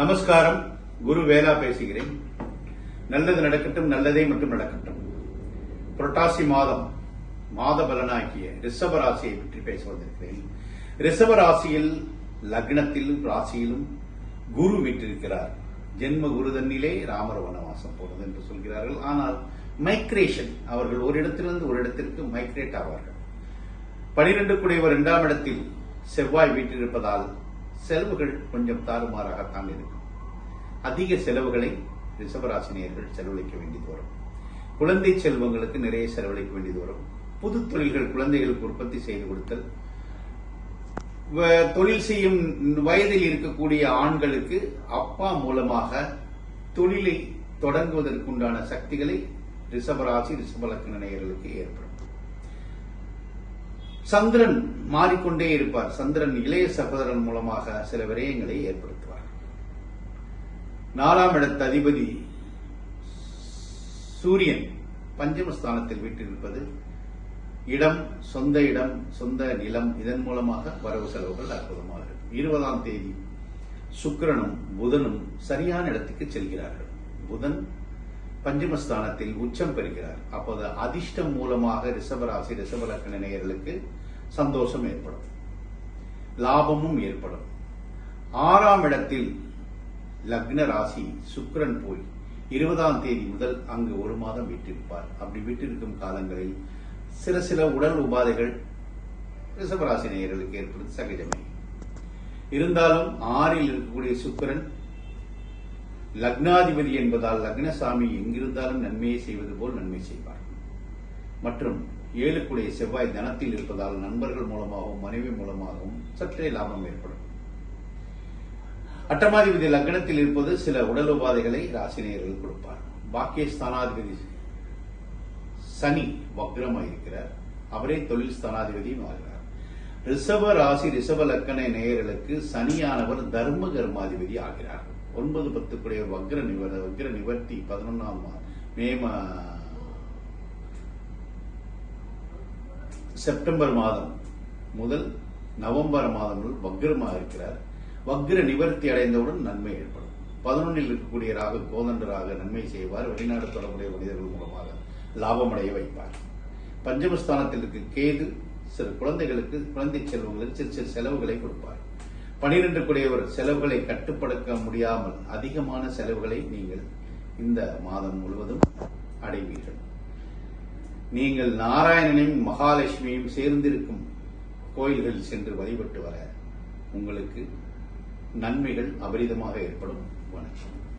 நமஸ்காரம். குரு வேலா பேசுகிறேன். நல்லது நடக்கட்டும் நல்லதே மட்டும் நடக்கட்டும். புரட்டாசி மாதம் மாத பலனாகிய ரிஷப ராசியை பற்றி பேச வந்திருக்கிறேன். ரிஷப ராசியில் லக்னத்திலும் ராசியிலும் குரு விட்டிருக்கிறார் ஜென்ம குருதன்னிலே ராமர் வனவாசம் போனது என்று சொல்கிறார்கள். ஆனால் மைக்ரேஷன் அவர்கள் ஒரு இடத்திலிருந்து ஒரு இடத்திற்கு மைக்ரேட் ஆவார்கள். பனிரெண்டு குடைவர் இரண்டாம் இடத்தில் செவ்வாய் வீற்றிருப்பதால் செலவுகள் கொஞ்சம் தாறுமாறாகத்தான் இருக்கும். அதிக செலவுகளை ரிஷபராசினியர்கள் செலவழிக்க வேண்டியது வரும் குழந்தை செல்வங்களுக்கு நிறைய செலவழிக்க வேண்டியது வரும் புது தொழில்கள் குழந்தைகளுக்கு உற்பத்தி செய்து கொடுத்தல். வ- தொழில் செய்யும் வயதில் இருக்கக்கூடிய ஆண்களுக்கு அப்பா மூலமாக தொழிலை தொடங்குவதற்குண்டான சக்திகளை ரிஷபராசி ரிஷபலக்கண நேயர்களுக்கு ஏற்படும். சந்திரன் மாறிக்கொண்டே இருப்பார். சந்திரன் இளைய சகோதரன் மூலமாக சில விரயங்களை ஏற்படுத்துவார். நாலாம் இடத்த அதிபதி சூரியன் பஞ்சமஸ்தானத்தில் வீட்டிருப்பது இடம் சொந்த இடம் சொந்த நிலம் இதன் மூலமாக வரவு செலவுகள் அற்புதமாக இருக்கும். இருபதாம் தேதி சுக்கிரனும் புதனும் சரியான இடத்துக்கு செல்கிறார்கள். புதன் பஞ்சமஸ்தானத்தில் உச்சம் பெறுகிறார். அப்போது அதிர்ஷ்டம் மூலமாக ரிஷபராசி ரிஷபலக்கண நேயர்களுக்கு சந்தோஷம் ஏற்படும். லாபமும் ஏற்படும். ஆறாம் இடத்தில் லக்ன ராசி சுக்கிரன் போய் இருபதாம் தேதி முதல் அங்கு ஒரு மாதம் விட்டிருப்பார் அப்படி விட்டிருக்கும் காலங்களில் சில சில உடல் உபாதைகள் ரிஷபராசி நேயர்களுக்கு ஏற்படுவது சகஜமே. இருந்தாலும் ஆறில் இருக்கக்கூடிய சுக்கரன் லக்னாதிபதி என்பதால் லக்னசாமி எங்கிருந்தாலும் நன்மையை செய்வது போல் நன்மை செய்வார். மற்றும் ஏழுக்குடைய செவ்வாய் தனத்தில் இருப்பதால் நண்பர்கள் மூலமாகவும் மனைவி மூலமாகவும் சற்றே லாபம் ஏற்படும். அட்டமாதிபதி லக்னத்தில் இருப்பது சில உடல் உபாதைகளை ராசினியர்கள் கொடுப்பார். பாக்கியஸ்தானாதிபதி சனி வக்ரமாக இருக்கிறார் அவரே தொழில் ஸ்தானாதிபதியும் ஆகிறார் ரிஷப ராசி ரிஷப லக்கண நேயர்களுக்கு சனியானவர் தர்ம கர்மாதிபதி ஆகிறார். ஒன்பது பத்துக்குடைய வக்ர நிவர் வக்ர நிவர்த்தி பதினொன்னாம் மா- மே மா- செப்டம்பர் மாதம் முதல் நவம்பர் மாதம் வக்ரமாக இருக்கிறார். வக்ர நிவர்த்தி அடைந்தவுடன் நன்மை ஏற்படும். பதினொன்றில் இருக்கக்கூடிய ராக கோதண்டராக நன்மை செய்வார். வெளிநாடு தொடர்புடைய மனிதர்கள் மூலமாக லாபமடைய வைப்பார். பஞ்சமஸ்தானத்தில் இருக்க கேது சில குழந்தைகளுக்கு குழந்தை செல்வங்களுக்கு சிறு சிறு செலவுகளை கொடுப்பார். பனிரெண்டு கூடியவர் செலவுகளை கட்டுப்படுத்த முடியாமல் அதிகமான செலவுகளை நீங்கள் இந்த மாதம் முழுவதும் அடைவீர்கள். நீங்கள் நாராயணனையும் மகாலட்சுமியும் சேர்ந்திருக்கும் கோயில்களில் சென்று வழிபட்டு வர உங்களுக்கு நன்மைகள் அபரிதமாக ஏற்படும். வணக்கம்.